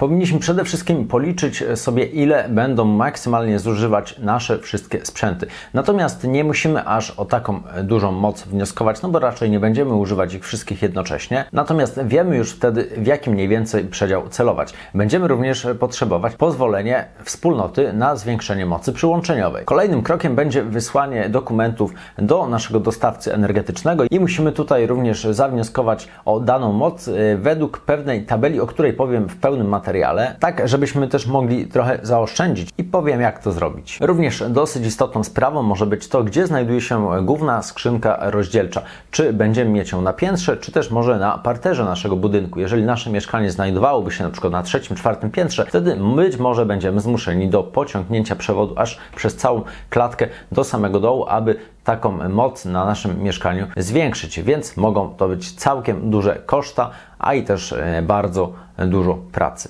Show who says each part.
Speaker 1: Powinniśmy przede wszystkim policzyć sobie, ile będą maksymalnie zużywać nasze wszystkie sprzęty. Natomiast nie musimy aż o taką dużą moc wnioskować, no bo raczej nie będziemy używać ich wszystkich jednocześnie. Natomiast wiemy już wtedy, w jaki mniej więcej przedział celować. Będziemy również potrzebować pozwolenie wspólnoty na zwiększenie mocy przyłączeniowej. Kolejnym krokiem będzie wysłanie dokumentów do naszego dostawcy energetycznego i musimy tutaj również zawnioskować o daną moc y, według pewnej tabeli, o której powiem w pełnym materiale, tak żebyśmy też mogli trochę zaoszczędzić i powiem jak to zrobić. Również dosyć istotną sprawą może być to, gdzie znajduje się główna skrzynka rozdzielcza. Czy będziemy mieć ją na piętrze, czy też może na parterze naszego budynku. Jeżeli nasze mieszkanie znajdowałoby się na przykład na trzecim, czwartym piętrze, wtedy być może będziemy zmuszeni do pociągnięcia przewodu aż przez całą klatkę do samego dołu, aby taką moc na naszym mieszkaniu zwiększyć, więc mogą to być całkiem duże koszta, a i też e, bardzo dużo pracy.